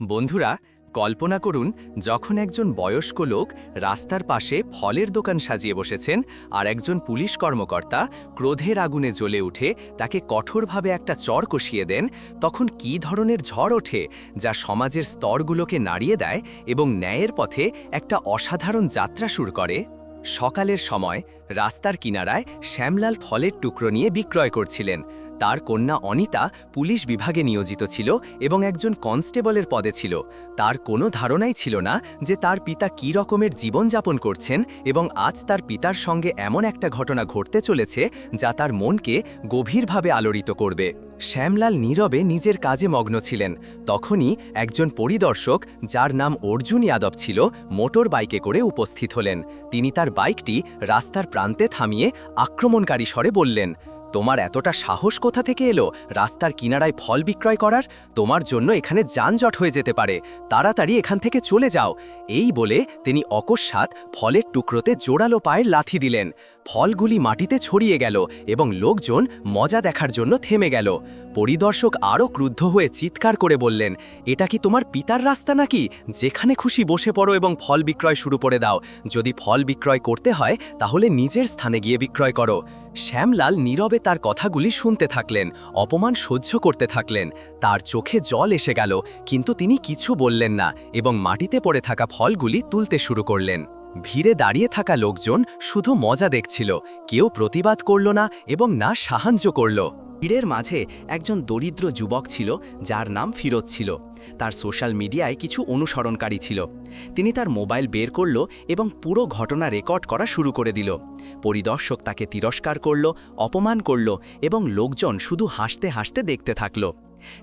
বন্ধুরা, কল্পনা করুন, যখন একজন বয়স্ক লোক রাস্তার পাশে ফলের দোকান সাজিয়ে বসেছেন আর একজন পুলিশ কর্মকর্তা ক্রোধের আগুনে জ্বলে উঠে তাকে কঠোরভাবে একটা চর কষিয়ে দেন, তখন কী ধরনের ঝড় ওঠে যা সমাজের স্তরগুলোকে নাড়িয়ে দেয় এবং ন্যায়ের পথে একটা অসাধারণ যাত্রা শুরু করে? সকালের সময় রাস্তার কিনারায় শ্যামলাল ফলের টুকরো নিয়ে বিক্রয় করছিলেন। তার কন্যা অনিতা পুলিশ বিভাগে নিয়োজিত ছিল এবং একজন কনস্টেবলের পদে ছিল। তার কোনো ধারণাই ছিল না যে তার পিতা কী রকমের জীবনযাপন করছেন এবং আজ তার পিতার সঙ্গে এমন একটা ঘটনা ঘটতে চলেছে যা তার মনকে গভীরভাবে আলোড়িত করবে। শ্যামলাল নীরবে নিজের কাজে মগ্ন ছিলেন। তখনই একজন পরিদর্শক, যার নাম অর্জুন যাদব ছিল, মোটর বাইকে করে উপস্থিত হলেন। তিনি তার বাইকটি রাস্তার প্রান্তে থামিয়ে আক্রমণকারী স্বরে বললেন তোমার এতটা সাহস কোথা থেকে এলো? রাস্তার কিনারায় ফল বিক্রয় করার? তোমার জন্য এখানে যানজট হয়ে যেতে পারে। তাড়াতাড়ি এখান থেকে চলে যাও। এই বলে তিনি অকস্মাৎ ফলের টুকরোতে জোরালো পায়ের লাথি দিলেন। ফলগুলি মাটিতে ছড়িয়ে গেল এবং লোকজন মজা দেখার জন্য থেমে গেল। পরিদর্শক আরও ক্রুদ্ধ হয়ে চিৎকার করে বললেন, এটা কি তোমার পিতার রাস্তা নাকি? যেখানে খুশি বসে পড়ো এবং ফল বিক্রয় শুরু করে দাও। যদি ফল বিক্রয় করতে হয়, তাহলে নিজের স্থানে গিয়ে বিক্রয় করো। শ্যামলাল নীরবে তার কথাগুলি শুনতে থাকলেন, অপমান সহ্য করতে থাকলেন। তার চোখে জল এসে গেল, কিন্তু তিনি কিছু বললেন না এবং মাটিতে পড়ে থাকা ফলগুলি তুলতে শুরু করলেন। ভিড়ে দাঁড়িয়ে থাকা লোকজন শুধু মজা দেখছিল, কেউ প্রতিবাদ করল না এবং না সাহায্য করল। ভিড়ের মাঝে একজন দরিদ্র যুবক ছিল, যার নাম ফিরোজ ছিল। তার সোশ্যাল মিডিয়ায় কিছু অনুসরণকারী ছিল। তিনি তার মোবাইল বের করল এবং পুরো ঘটনা রেকর্ড করা শুরু করে দিল। পরিদর্শক তাকে তিরস্কার করল, অপমান করল এবং লোকজন শুধু হাসতে হাসতে দেখতে থাকল।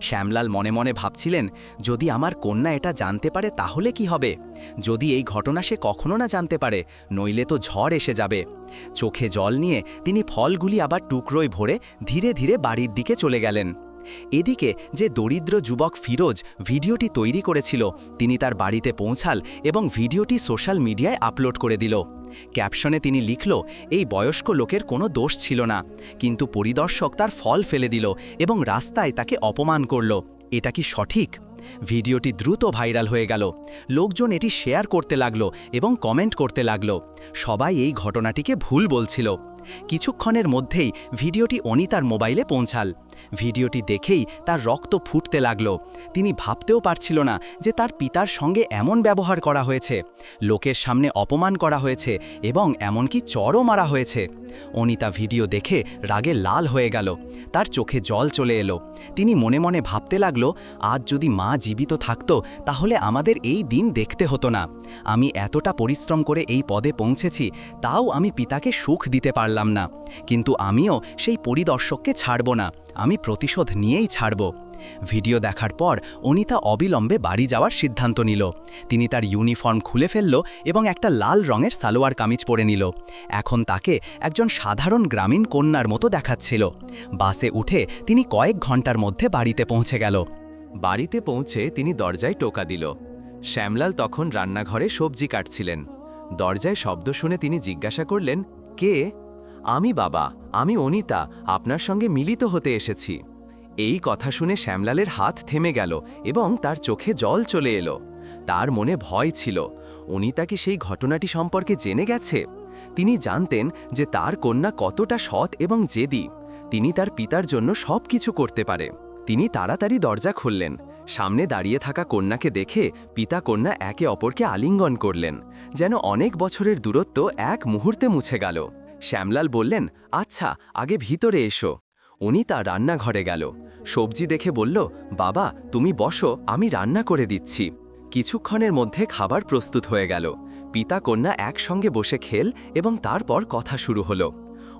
শ্যামলাল মনে মনে ভাবছিলেন, যদি আমার কন্যা এটা জানতে পারে তাহলে কি হবে? যদি এই ঘটনা সে কখনো না জানতে পারে, নইলে তো ঝড় এসে যাবে। চোখে জল নিয়ে তিনি ফলগুলি আবার টুকরোয় ভরে ধীরে ধীরে বাড়ির দিকে চলে গেলেন। এদিকে যে দরিদ্র যুবক ফিরোজ ভিডিওটি তৈরি করেছিল, তিনি তার বাড়িতে পৌঁছাল এবং ভিডিওটি সোশ্যাল মিডিয়ায় আপলোড করে দিল। ক্যাপশনে তিনি লিখল, এই বয়স্ক লোকের কোনো দোষ ছিল না, কিন্তু পরিদর্শক তার ফল ফেলে দিল এবং রাস্তায় তাকে অপমান করল। এটা কি সঠিক? ভিডিওটি দ্রুত ভাইরাল হয়ে গেল। লোকজন এটি শেয়ার করতে লাগল এবং কমেন্ট করতে লাগল। সবাই এই ঘটনাটিকে ভুল বলছিল। কিছুক্ষণের মধ্যেই ভিডিওটি অনিতার মোবাইলে পৌঁছাল। ভিডিওটি দেখেই তার রক্ত ফুটতে লাগল। তিনি ভাবতেও পারছিল না যে তার পিতার সঙ্গে এমন ব্যবহার করা হয়েছে। লোকের সামনে অপমান করা হয়েছে এবং এমনকি চরও মারা হয়েছে। অনিতা ভিডিও দেখে রাগে লাল হয়ে গেল। তার চোখে জল চলে এলো। তিনি মনে মনে ভাবতে লাগল, আজ যদি মা জীবিত থাকতো, তাহলে আমাদের এই দিন দেখতে হতো না। আমি এতটা পরিশ্রম করে এই পদে পৌঁছেছি, তাও আমি পিতাকে সুখ দিতে পারলাম না। কিন্তু আমিও সেই পরিদর্শককে ছাড়ব না। আমি প্রতিশোধ নিয়েই ছাড়ব। ভিডিও দেখার পর অনিতা অবিলম্বে বাড়ি যাওয়ার সিদ্ধান্ত নিল। তিনি তার ইউনিফর্ম খুলে ফেলল এবং একটা লাল রঙের সালোয়ার কামিজ পরে নিল। এখন তাকে একজন সাধারণ গ্রামীণ কন্যার মতো দেখাচ্ছিল। বাসে উঠে তিনি কয়েক ঘণ্টার মধ্যে বাড়িতে পৌঁছে গেল। বাড়িতে পৌঁছে তিনি দরজায় টোকা দিল। শ্যামলাল তখন রান্নাঘরে সবজি কাটছিলেন। দরজায় শব্দ শুনে তিনি জিজ্ঞাসা করলেন, কে? আমি বাবা, আমি অনিতা, আপনার সঙ্গে মিলিত হতে এসেছি। এই কথা শুনে শ্যামলালের হাত থেমে গেল এবং তার চোখে জল চলে এলো। তার মনে ভয় ছিল, অনিতা কি সেই ঘটনাটি সম্পর্কে জেনে গেছে? তিনি জানতেন যে তার কন্যা কতটা সৎ এবং জেদি, তিনি তার পিতার জন্য সব কিছু করতে পারে। তিনি তাড়াতাড়ি দরজা খুললেন, সামনে দাঁড়িয়ে থাকা কন্যাকে দেখে পিতা কন্যা একে অপরকে আলিঙ্গন করলেন, যেন অনেক বছরের দূরত্ব এক মুহূর্তে মুছে গেল। শ্যামলাল বললেন আচ্ছা আগে ভিতরে এসো। উনি তা রান্নাঘরে গেল। সবজি দেখে বলল, বাবা, তুমি বসো, আমি রান্না করে দিচ্ছি। কিছুক্ষণের মধ্যে খাবার প্রস্তুত হয়ে গেল। পিতা কন্যা একসঙ্গে বসে খেল এবং তারপর কথা শুরু হলো।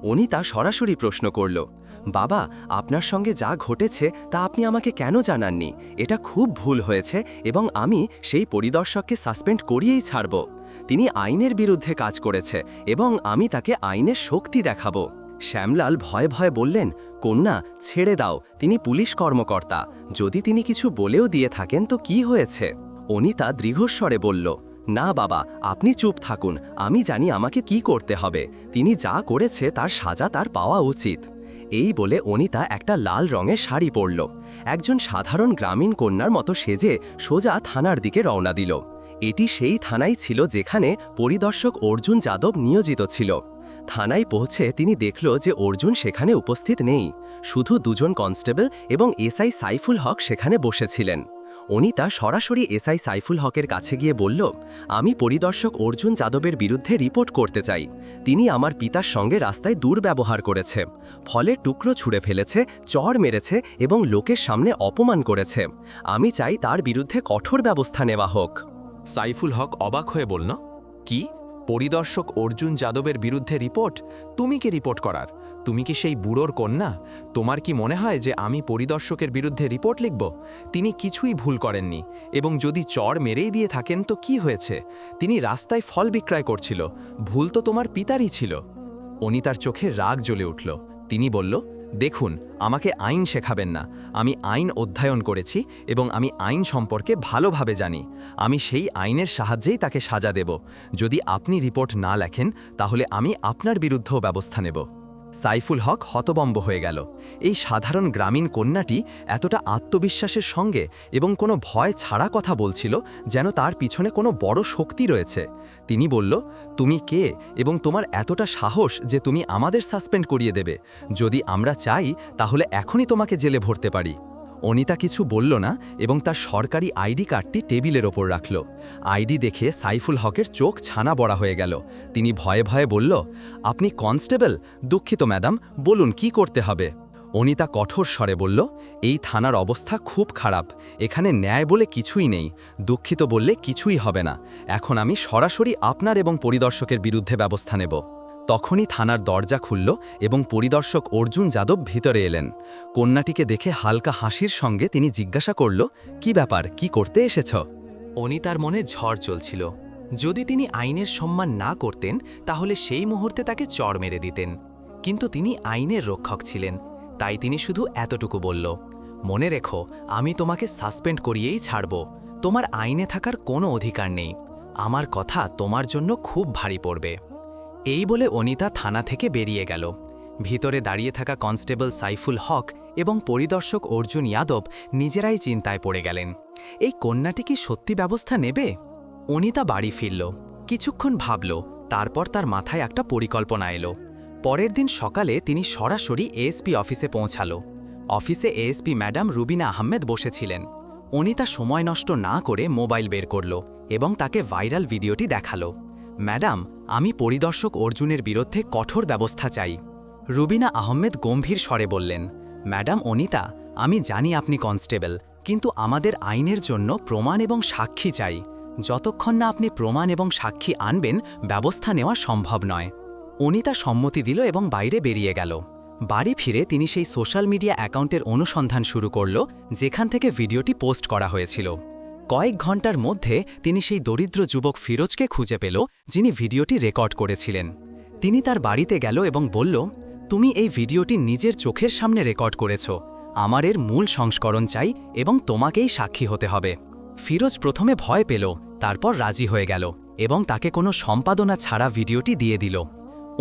উনি তা সরাসরি প্রশ্ন করল, বাবা, আপনার সঙ্গে যা ঘটেছে তা আপনি আমাকে কেন জানাননি? এটা খুব ভুল হয়েছে এবং আমি সেই পরিদর্শককে সাসপেন্ড করিয়েই ছাড়ব। তিনি আইনের বিরুদ্ধে কাজ করেছে এবং আমি তাকে আইনের শক্তি দেখাবো। শ্যামলাল ভয়ে ভয়ে বললেন, কন্যা, ছেড়ে দাও, তিনি পুলিশ কর্মকর্তা। যদি তিনি কিছু বলেও দিয়ে থাকেন তো কি হয়েছে? অনিতা দৃঢ়স্বরে বলল, না বাবা, আপনি চুপ থাকুন, আমি জানি আমাকে কি করতে হবে। তিনি যা করেছে তার সাজা তার পাওয়া উচিত। এই বলে অনিতা একটা লাল রঙের শাড়ি পরল। একজন সাধারণ গ্রামীণ কন্যার মতো সেজে সোজা থানার দিকে রওনা দিল। এটি সেই থানাই ছিল যেখানে পরিদর্শক অর্জুন যাদব নিয়োজিত ছিল। থানায় পৌঁছে তিনি দেখল যে অর্জুন সেখানে উপস্থিত নেই। শুধু দুজন কনস্টেবল এবং এসআই সাইফুল হক সেখানে বসেছিলেন। অনিতা সরাসরি এসআই সাইফুল হকের কাছে গিয়ে বলল, আমি পরিদর্শক অর্জুন যাদবের বিরুদ্ধে রিপোর্ট করতে চাই। তিনি আমার পিতার সঙ্গে রাস্তায় দুর্ব্যবহার করেছে, ফলে টুকরো ছুঁড়ে ফেলেছে, চর মেরেছে এবং লোকের সামনে অপমান করেছে। আমি চাই তার বিরুদ্ধে কঠোর ব্যবস্থা নেওয়া হোক। সাইফুল হক অবাক হয়ে বলল, কি? পরিদর্শক অর্জুন যাদবের বিরুদ্ধে রিপোর্ট? তুমি কি রিপোর্ট করার? তুমি কি সেই বুড়োর কন্যা? তোমার কি মনে হয় যে আমি পরিদর্শকের বিরুদ্ধে রিপোর্ট লিখব? তিনি কিছুই ভুল করেননি। এবং যদি চর মেরেই দিয়ে থাকেন তো কি হয়েছে? তিনি রাস্তায় ফল বিক্রয় করছিল। ভুল তো তোমার পিতারই ছিল। অনিতার চোখে রাগ জ্বলে উঠল। তিনি বলল দেখুন, আমাকে আইন শেখাবেন না। আমি আইন অধ্যয়ন করেছি এবং আমি আইন সম্পর্কে ভালোভাবে জানি। আমি সেই আইনের সাহায্যেই তাকে সাজা দেব। যদি আপনি রিপোর্ট না লেখেন, তাহলে আমি আপনার বিরুদ্ধেও ব্যবস্থা নেব। সাইফুল হক হতবম্ব হয়ে গেল। এই সাধারণ গ্রামীণ কন্যাটি এতটা আত্মবিশ্বাসের সঙ্গে এবং কোনো ভয় ছাড়া কথা বলছিল যেন তার পিছনে কোনো বড় শক্তি রয়েছে। তিনি বলল, তুমি কে এবং তোমার এতটা সাহস যে তুমি আমাদের সাসপেন্ড করিয়ে দেবে। যদি আমরা চাই, তাহলে এখনই তোমাকে জেলে ভরতে পারি। অনিতা কিছু বলল না এবং তার সরকারি আইডি কার্ডটি টেবিলের ওপর রাখল। আইডি দেখে সাইফুল হকের চোখ ছানা বড়া হয়ে গেল। তিনি ভয়ে ভয়ে বলল, আপনি কনস্টেবল? দুঃখিত, ম্যাডাম। বলুন, কি করতে হবে? অনিতা কঠোর স্বরে বলল, এই থানার অবস্থা খুব খারাপ। এখানে ন্যায় বলে কিছুই নেই। দুঃখিত বললে কিছুই হবে না। এখন আমি সরাসরি আপনার এবং পরিদর্শকের বিরুদ্ধে ব্যবস্থা নেব। তখনই থানার দরজা খুলল এবং পরিদর্শক অর্জুন যাদব ভিতরে এলেন। কন্যাটিকে দেখে হালকা হাসির সঙ্গে তিনি জিজ্ঞাসা করল, কি ব্যাপার? কি করতে এসেছ? অনিতার মনে ঝড় চলছিল। যদি তিনি আইনের সম্মান না করতেন, তাহলে সেই মুহূর্তে তাকে চড় মেরে দিতেন। কিন্তু তিনি আইনের রক্ষক ছিলেন, তাই তিনি শুধু এতটুকু বলল, মনে রেখো, আমি তোমাকে সাসপেন্ড করিয়েই ছাড়ব। তোমার আইনে থাকার কোনো অধিকার নেই। আমার কথা তোমার জন্য খুব ভারী পড়বে। এই বলে অনিতা থানা থেকে বেরিয়ে গেল। ভিতরে দাঁড়িয়ে থাকা কনস্টেবল সাইফুল হক এবং পরিদর্শক অর্জুন যাদব নিজেরাই চিন্তায় পড়ে গেলেন। এই কন্যাটি কি সত্যি ব্যবস্থা নেবে? অনিতা বাড়ি ফিরল, কিছুক্ষণ ভাবল, তারপর তার মাথায় একটা পরিকল্পনা এলো। পরের দিন সকালে তিনি সরাসরি এএসপি অফিসে পৌঁছাল। অফিসে এএসপি ম্যাডাম রুবিনা আহমেদ বসেছিলেন। অনিতা সময় নষ্ট না করে মোবাইল বের করল এবং তাকে ভাইরাল ভিডিওটি দেখাল। ম্যাডাম, আমি পরিদর্শক অর্জুনের বিরুদ্ধে কঠোর ব্যবস্থা চাই। রুবিনা আহমেদ গম্ভীর স্বরে বললেন, ম্যাডাম, অনিতা, আমি জানি আপনি কনস্টেবল, কিন্তু আমাদের আইনের জন্য প্রমাণ এবং সাক্ষী চাই। যতক্ষণ না আপনি প্রমাণ এবং সাক্ষী আনবেন, ব্যবস্থা নেওয়া সম্ভব নয়। অনিতা সম্মতি দিল এবং বাইরে বেরিয়ে গেল। বাড়ি ফিরে তিনি সেই সোশ্যাল মিডিয়া অ্যাকাউন্টের অনুসন্ধান শুরু করল, যেখান থেকে ভিডিওটি পোস্ট করা হয়েছিল। কয়েক ঘণ্টার মধ্যে তিনি সেই দরিদ্র যুবক ফিরোজকে খুঁজে পেল, যিনি ভিডিওটি রেকর্ড করেছিলেন। তিনি তার বাড়িতে গেল এবং বলল, তুমি এই ভিডিওটি নিজের চোখের সামনে রেকর্ড করেছ। আমার এর মূল সংস্করণ চাই এবং তোমাকেই সাক্ষী হতে হবে। ফিরোজ প্রথমে ভয় পেল, তারপর রাজি হয়ে গেল এবং তাকে কোনো সম্পাদনা ছাড়া ভিডিওটি দিয়ে দিল।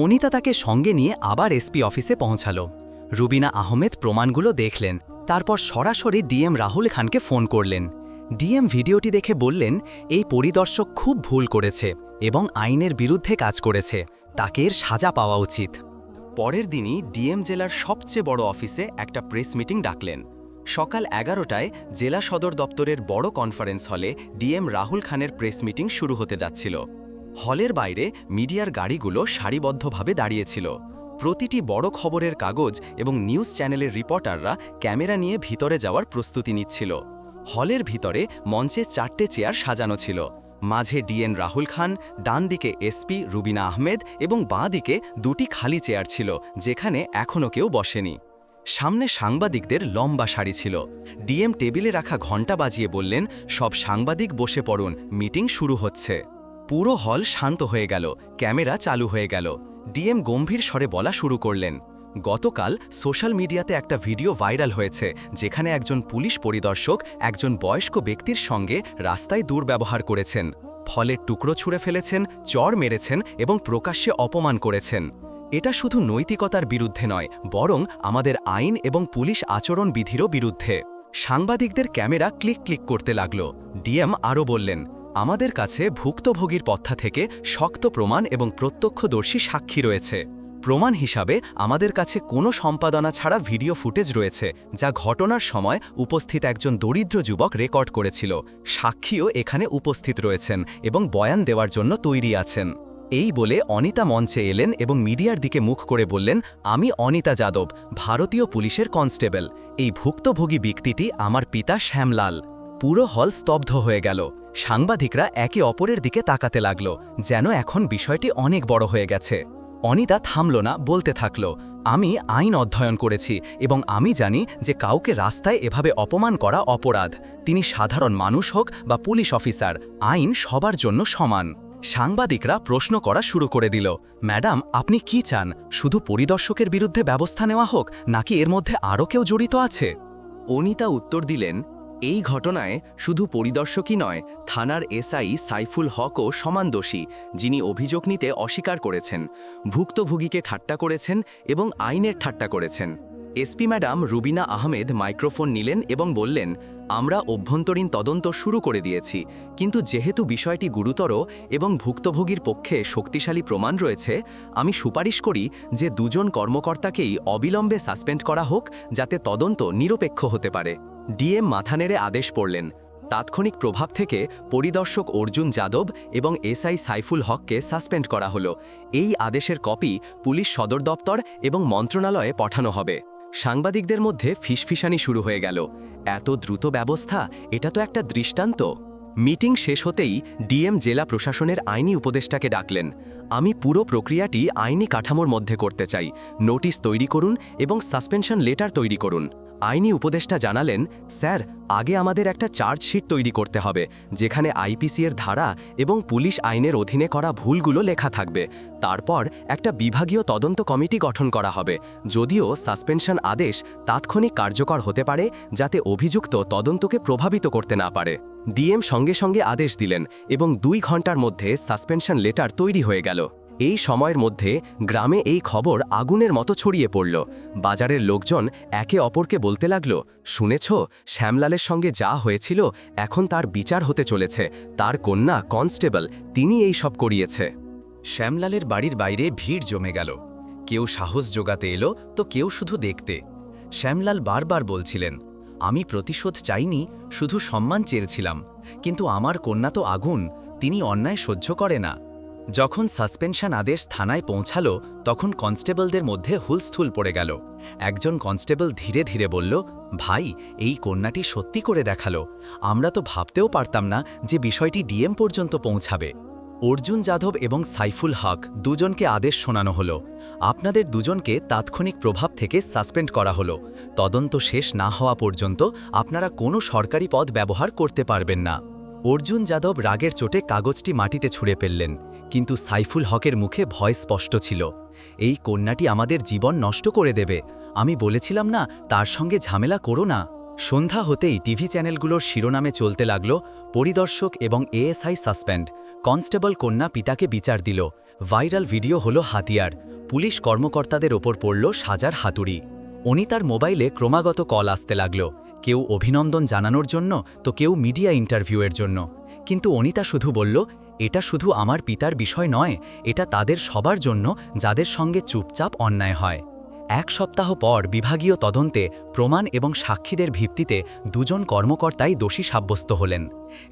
অনিতা তাকে সঙ্গে নিয়ে আবার এসপি অফিসে পৌঁছালো। রুবিনা আহমেদ প্রমাণগুলো দেখলেন, তারপর সরাসরি ডিএম রাহুল খানকে ফোন করলেন। ডিএম ভিডিওটি দেখে বললেন, এই পরিদর্শক খুব ভুল করেছে এবং আইনের বিরুদ্ধে কাজ করেছে। তাকে এর সাজা পাওয়া উচিত। পরের দিনই ডিএম জেলার সবচেয়ে বড় অফিসে একটা প্রেস মিটিং ডাকলেন। সকাল এগারোটায় জেলা সদর দপ্তরের বড় কনফারেন্স হলে ডিএম রাহুল খানের প্রেস মিটিং শুরু হতে যাচ্ছিল। হলের বাইরে মিডিয়ার গাড়িগুলো সারিবদ্ধভাবে দাঁড়িয়েছিল। প্রতিটি বড় খবরের কাগজ এবং নিউজ চ্যানেলের রিপোর্টাররা ক্যামেরা নিয়ে ভিতরে যাওয়ার প্রস্তুতি নিচ্ছিল। হলের ভিতরে মঞ্চে চারটে চেয়ার সাজানো ছিল। মাঝে ডিএন রাহুল খান ডান দিকে এসপি রুবিনা আহমেদ এবং বাঁ দিকে দুটি খালি চেয়ার ছিল, যেখানে এখনও কেউ বসেনি। সামনে সাংবাদিকদের লম্বা সারি ছিল। ডিএম টেবিলে রাখা ঘণ্টা বাজিয়ে বললেন, সব সাংবাদিক বসে পড়ুন, মিটিং শুরু হচ্ছে। পুরো হল শান্ত হয়ে গেল, ক্যামেরা চালু হয়ে গেল। ডিএম গম্ভীর স্বরে বলা শুরু করলেন গতকাল সোশ্যাল মিডিয়াতে একটা ভিডিও ভাইরাল হয়েছে, যেখানে একজন পুলিশ পরিদর্শক একজন বয়স্ক ব্যক্তির সঙ্গে রাস্তায় দুর্ব্যবহার করেছেন। ফলের টুকরো ছুঁড়ে ফেলেছেন, চর মেরেছেন এবং প্রকাশ্যে অপমান করেছেন। এটা শুধু নৈতিকতার বিরুদ্ধে নয়, বরং আমাদের আইন এবং পুলিশ আচরণ বিধিরও বিরুদ্ধে। সাংবাদিকদের ক্যামেরা ক্লিক ক্লিক করতে লাগল। ডিএম আরও বললেন, আমাদের কাছে ভুক্তভোগীর পথা থেকে শক্ত প্রমাণ এবং প্রত্যক্ষদর্শী সাক্ষী রয়েছে। প্রমাণ হিসাবে আমাদের কাছে কোনো সম্পাদনা ছাড়া ভিডিও ফুটেজ রয়েছে, যা ঘটনার সময় উপস্থিত একজন দরিদ্র যুবক রেকর্ড করেছিল। সাক্ষীও এখানে উপস্থিত রয়েছেন এবং বয়ান দেওয়ার জন্য তৈরি আছেন। এই বলে অনিতা মঞ্চে এলেন এবং মিডিয়ার দিকে মুখ করে বললেন, আমি অনিতা যাদব, ভারতীয় পুলিশের কনস্টেবল। এই ভুক্তভোগী ব্যক্তিটি আমার পিতা শ্যামলাল। পুরো হল স্তব্ধ হয়ে গেল। সাংবাদিকরা একে অপরের দিকে তাকাতে লাগল, যেন এখন বিষয়টি অনেক বড় হয়ে গেছে। অনিতা থামল না, বলতে থাকল, আমি আইন অধ্যয়ন করেছি এবং আমি জানি যে কাউকে রাস্তায় এভাবে অপমান করা অপরাধ। তিনি সাধারণ মানুষ হোক বা পুলিশ অফিসার, আইন সবার জন্য সমান। সাংবাদিকরা প্রশ্ন করা শুরু করে দিল, ম্যাডাম, আপনি কি চান? শুধু পরিদর্শকের বিরুদ্ধে ব্যবস্থা নেওয়া হোক নাকি এর মধ্যে আরও কেউ জড়িত আছে? অনিতা উত্তর দিলেন এই ঘটনায় শুধু পরিদর্শকই নয়, থানার এসআই সাইফুল হকও সমান দোষী, যিনি অভিযোগ নিতে অস্বীকার করেছেন। ভুক্তভোগীকে ঠাট্টা করেছেন এবং আইনের ঠাট্টা করেছেন। SP madam Rubina Ahmed microphone নিলেন এবং বললেন, আমরা অভ্যন্তরীণ তদন্ত শুরু করে দিয়েছি, কিন্তু যেহেতু বিষয়টি গুরুতর এবং ভুক্তভোগীর পক্ষে শক্তিশালী প্রমাণ রয়েছে, আমি সুপারিশ করি যে দুজন কর্মকর্তাকেই অবিলম্বে সাসপেন্ড করা হোক যাতে তদন্ত নিরপেক্ষ হতে পারে। ডিএম মাথা নেড়ে আদেশ পড়লেন। তাৎক্ষণিক প্রভাব থেকে পরিদর্শক অর্জুন যাদব এবং এসআই সাইফুল হককে সাসপেন্ড করা হলো। এই আদেশের কপি পুলিশ সদর দপ্তর এবং মন্ত্রণালয়ে পাঠানো হবে। সাংবাদিকদের মধ্যে ফিসফিসানি শুরু হয়ে গেল। এত দ্রুত ব্যবস্থা, এটা তো একটা দৃষ্টান্ত। মিটিং শেষ হতেই ডিএম জেলা প্রশাসনের আইনি উপদেষ্টাকে ডাকলেন। আমি পুরো প্রক্রিয়াটি আইনি কাঠামোর মধ্যে করতে চাই। নোটিশ তৈরি করুন এবং সাসপেনশন লেটার তৈরি করুন। আইনি উপদেষ্টা জানালেন, স্যার, আগে আমাদের একটা চার্জশিট তৈরি করতে হবে, যেখানে আইপিসি এর ধারা এবং পুলিশ আইনের অধীনে করা ভুলগুলো লেখা থাকবে। তারপর একটা বিভাগীয় তদন্ত কমিটি গঠন করা হবে। যদিও সাসপেনশন আদেশ তাৎক্ষণিক কার্যকর হতে পারে, যাতে অভিযুক্ত তদন্তকে প্রভাবিত করতে না পারে। ডিএম সঙ্গে সঙ্গে আদেশ দিলেন এবং দুই ঘণ্টার মধ্যে সাসপেনশন লেটার তৈরি হয়ে গেল। এই সময়ের মধ্যে গ্রামে এই খবর আগুনের মতো ছড়িয়ে পড়ল। বাজারের লোকজন একে অপরকে বলতে লাগল, শুনেছ, শ্যামলালের সঙ্গে যা হয়েছিল এখন তার বিচার হতে চলেছে। তার কন্যা কনস্টেবল, তিনি এই সব করিয়েছে শ্যামলালের বাড়ির বাইরে ভিড় জমে গেল। কেউ সাহস জোগাতে এলো, তো কেউ শুধু দেখতে। শ্যামলাল বারবার বলছিলেন আমি প্রতিশোধ চাইনি, শুধু সম্মান চেয়েছিলাম। কিন্তু আমার কন্যা তো আগুন, তিনি অন্যায় সহ্য করে না। যখন সাসপেনশন আদেশ থানায় পৌঁছালো, তখন কনস্টেবলদের মধ্যে হুলস্থুল পড়ে গেল। একজন কনস্টেবল ধীরে ধীরে বলল, ভাই, এই কন্যাটি সত্যি করে দেখাল। আমরা তো ভাবতেও পারতাম না যে বিষয়টি ডিএম পর্যন্ত পৌঁছাবে। অর্জুন যাদব এবং সাইফুল হক দুজনকে আদেশ শোনানো হলো। আপনাদের দুজনকে তাৎক্ষণিক প্রভাব থেকে সাসপেন্ড করা হলো। তদন্ত শেষ না হওয়া পর্যন্ত আপনারা কোনো সরকারি পদ ব্যবহার করতে পারবেন না। অর্জুন যাদব রাগের চোটে কাগজটি মাটিতে ছুঁড়ে ফেললেন, কিন্তু সাইফুল হকের মুখে ভয় স্পষ্ট ছিল। এই কন্যাটি আমাদের জীবন নষ্ট করে দেবে। আমি বলেছিলাম না, তার সঙ্গে ঝামেলা করো না। সন্ধ্যা হতেই টিভি চ্যানেলগুলোর শিরোনামে চলতে লাগল পরিদর্শক এবং এএসআই সাসপেন্ড। কনস্টেবল কন্যা পিতাকে বিচার দিল। ভাইরাল ভিডিও হলো হাতিয়ার। পুলিশ কর্মকর্তাদের ওপর পড়ল সাজার হাতুড়ি। অনিতার মোবাইলে ক্রমাগত কল আসতে লাগল। কেউ অভিনন্দন জানানোর জন্য, তো কেউ মিডিয়া ইন্টারভিউয়ের জন্য। কিন্তু অনিতা শুধু বলল, এটা শুধু আমার পিতার বিষয় নয়, এটা তাদের সবার জন্য, যাদের সঙ্গে চুপচাপ অন্যায় হয়। এক সপ্তাহ পর বিভাগীয় তদন্তে প্রমাণ এবং সাক্ষীদের ভিত্তিতে দুজন কর্মকর্তাই দোষী সাব্যস্ত হলেন।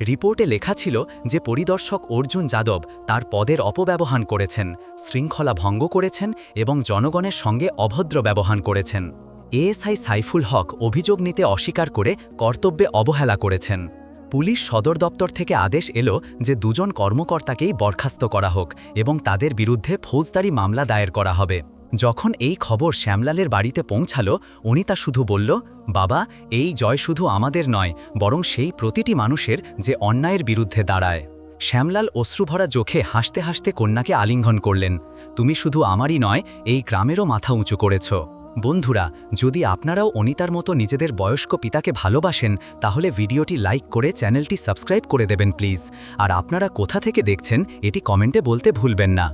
রিপোর্টে লেখা ছিল যে পরিদর্শক অর্জুন যাদব তার পদের অপব্যবহার করেছেন, শৃঙ্খলা ভঙ্গ করেছেন এবং জনগণের সঙ্গে অভদ্র ব্যবহার করেছেন। এএসআই সাইফুল হক অভিযোগ নিতে অস্বীকার করে কর্তব্যে অবহেলা করেছেন। পুলিশ সদর দপ্তর থেকে আদেশ এলো যে দুজন কর্মকর্তাকেই বরখাস্ত করা হোক এবং তাদের বিরুদ্ধে ফৌজদারি মামলা দায়ের করা হবে। যখন এই খবর শ্যামলালের বাড়িতে পৌঁছাল, উনি তা শুধু বলল, বাবা, এই জয় শুধু আমাদের নয়, বরং সেই প্রতিটি মানুষের যে অন্যায়ের বিরুদ্ধে দাঁড়ায়। শ্যামলাল অশ্রুভরা চোখে হাসতে হাসতে কন্যাকে আলিঙ্গন করলেন, তুমি শুধু আমারই নয়, এই গ্রামেরও মাথা উঁচু করেছ। বন্ধুরা, যদি আপনারাও অনিতার মতো নিজেদের বয়স্ক পিতাকে ভালোবাসেন, তাহলে ভিডিওটি লাইক করে চ্যানেলটি সাবস্ক্রাইব করে দেবেন প্লিজ। আর আপনারা কোথা থেকে দেখছেন, এটি কমেন্টে বলতে ভুলবেন না।